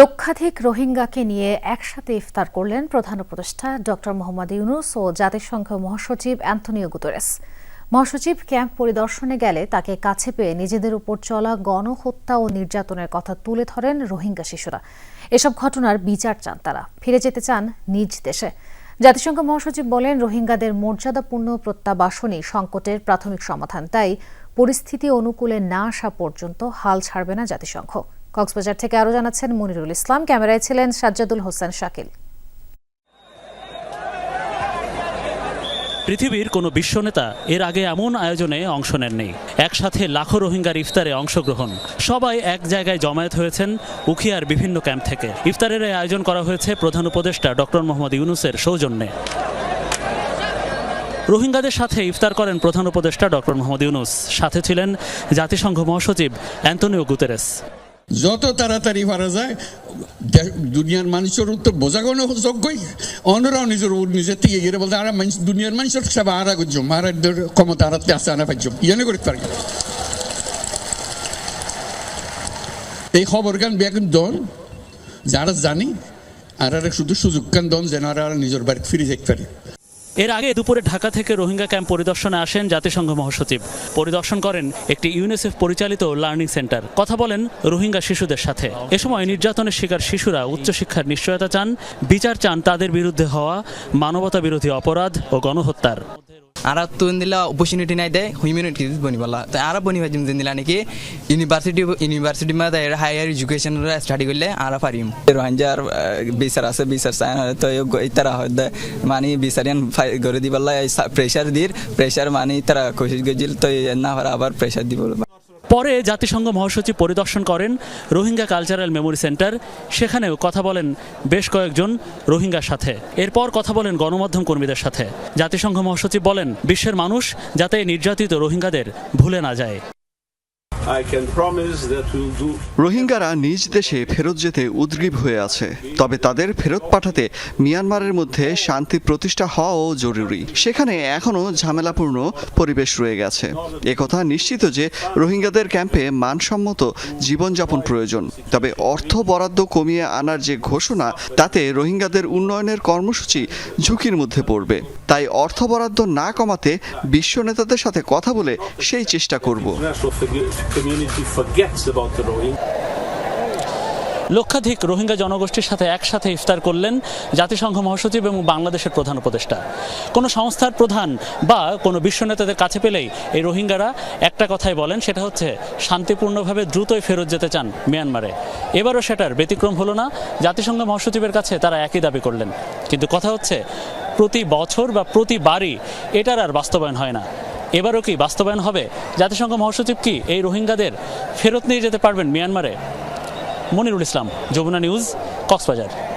লক্ষাধিক রোহিঙ্গাকে নিয়ে একসাথে ইফতার করলেন প্রধান উপদেষ্টা ডক্টর মোহাম্মদ ইউনুস ও জাতিসংঘ মহাসচিব অ্যান্থনিও গুতরেস। মহাসচিব ক্যাম্প পরিদর্শনে গেলে তাকে কাছে পেয়ে নিজেদের উপর চলা গণহত্যা ও নির্যাতনের কথা তুলে ধরেন রোহিঙ্গা শিশুরা। এসব ঘটনার বিচার চান তারা। ফিরে যেতে চান নিজ দেশে। জাতিসংঘ মহাসচিব বলেন, রোহিঙ্গাদের মর্যাদাপূর্ণ প্রত্যাবাসনই সংকটের প্রাথমিক সমাধান। তাই পরিস্থিতি অনুকূলে না আসা পর্যন্ত হাল ছাড়বে না জাতিসংঘ। কক্সবাজার থেকে আরও জানাচ্ছেন মনিরুল ইসলাম। ক্যামেরায় ছিলেন সাজ্জাদুল হোসেন শাকিল। পৃথিবীর কোনো বিশ্বনেতা এর আগে এমন আয়োজনে অংশ নেননি। একসাথে লাখো রোহিঙ্গার ইফতারে অংশগ্রহণ। সবাই এক জায়গায় জমায়েত হয়েছেন উখিয়ার বিভিন্ন ক্যাম্প থেকে। ইফতারের এই আয়োজন করা হয়েছে প্রধান উপদেষ্টা ডক্টর মোহাম্মদ ইউনুসের সৌজন্যে। রোহিঙ্গাদের সাথে ইফতার করেন প্রধান উপদেষ্টা ডক্টর মোহাম্মদ ইউনুস। সাথে ছিলেন জাতিসংঘ মহাসচিব অ্যান্টনিও গুতেরেস। যত তাড়াতাড়ি পারা যায় দুনিয়ার মানুষের তো বোঝা কোনো যোগ্যই। অন্যরাও নিজের নিজের থেকে গিয়ে বলতে, আর মানুষ দুনিয়ার মানুষের সব আরা করছম আর ক্ষমতা আরাতে আসে আনা পাইছম ইয়ানে করতে পারি। এই খবর গান বেগুন দন যারা জানি, আর শুধু সুযোগ গান দন যেন আর নিজের বাড়ি ফিরে যেতে পারি। এর আগে দুপুরে ঢাকা থেকে রোহিঙ্গা ক্যাম্প পরিদর্শনে আসেন জাতিসংঘ মহাসচিব। পরিদর্শন করেন একটি ইউনিসেফ পরিচালিত লার্নিং সেন্টার। কথা বলেন রোহিঙ্গা শিশুদের সাথে। এ সময় নির্যাতনের শিকার শিশুরা উচ্চশিক্ষার নিশ্চয়তা চান, বিচার চান তাদের বিরুদ্ধে হওয়া মানবতা বিরোধী অপরাধ ও গণহত্যার। আর তুন দিলা অপরচুনিটি নাই দেয় হিউম্যানিটি বনিবলা তো আর বনিবা দিন দিলা নাকি ইউনিভার্সিটি ইউনিভার্সিটি মা দায়ের হায়ার এডুকেশন স্টাডি করলে আর পারিম। রোহিঙ্গার বিচার আছে, বিচার সাইন না তো ইতারা হয় মানে বিচারিয়ান গড়ে দিবলা প্রেশার দির। প্রেশার মানে তারা কোশিশ গজিল, তো না আবার প্রেশার দিব। পরে জাতিসংঘ মহাসচিব পরিদর্শন করেন রোহিঙ্গা কালচারাল মেমোরি সেন্টার। সেখানেও কথা বলেন বেশ কয়েকজন রোহিঙ্গার সাথে। এরপর কথা বলেন গণমাধ্যম কর্মীদের সাথে। জাতিসংঘ মহাসচিব বলেন, বিশ্বের মানুষ যাতে নির্যাতিত রোহিঙ্গাদের ভুলে না যায়। রোহিঙ্গারা নিজ দেশে ফেরত যেতে উদ্গ্রীব হয়ে আছে। তবে তাদের ফেরত পাঠাতে মিয়ানমারের মধ্যে শান্তি প্রতিষ্ঠা হওয়াও জরুরি। সেখানে এখনও ঝামেলাপূর্ণ পরিবেশ রয়ে গেছে। একথা নিশ্চিত যে রোহিঙ্গাদের ক্যাম্পে মানসম্মত জীবনযাপন প্রয়োজন। তবে অর্থ বরাদ্দ কমিয়ে আনার যে ঘোষণা তাতে রোহিঙ্গাদের উন্নয়নের কর্মসূচি ঝুঁকির মধ্যে পড়বে। তাই অর্থ বরাদ্দ না কমাতে বিশ্ব নেতাদের সাথে কথা বলে সেই চেষ্টা করব। Community forgets about the Rohingya. লক্ষাধিক রোহিঙ্গা জনগোষ্ঠীর সাথে একসাথে ইফতার করলেন জাতিসংঘ মহাসচিব এবং বাংলাদেশের প্রধান উপদেষ্টা। কোনো সংস্থার প্রধান বা কোনো বিশ্ব নেতাদের কাছে পেলেই এই রোহিঙ্গারা একটা কথাই বলেন, সেটা হচ্ছে শান্তিপূর্ণভাবে দ্রুতই ফেরত যেতে চান মিয়ানমারে। এবারও সেটার ব্যতিক্রম হলো না, জাতিসংঘ মহাসচিবের কাছে তারা একই দাবি করলেন। কিন্তু কথা হচ্ছে, প্রতি বছর বা প্রতিবারই এটার আর বাস্তবায়ন হয় না। এবারও কি বাস্তবায়ন হবে? জাতিসংঘ মহাসচিব কি এই রোহিঙ্গাদের ফেরত নিয়ে যেতে পারবেন মিয়ানমারে? মনিরুল ইসলাম, যমুনা নিউজ, কক্সবাজার।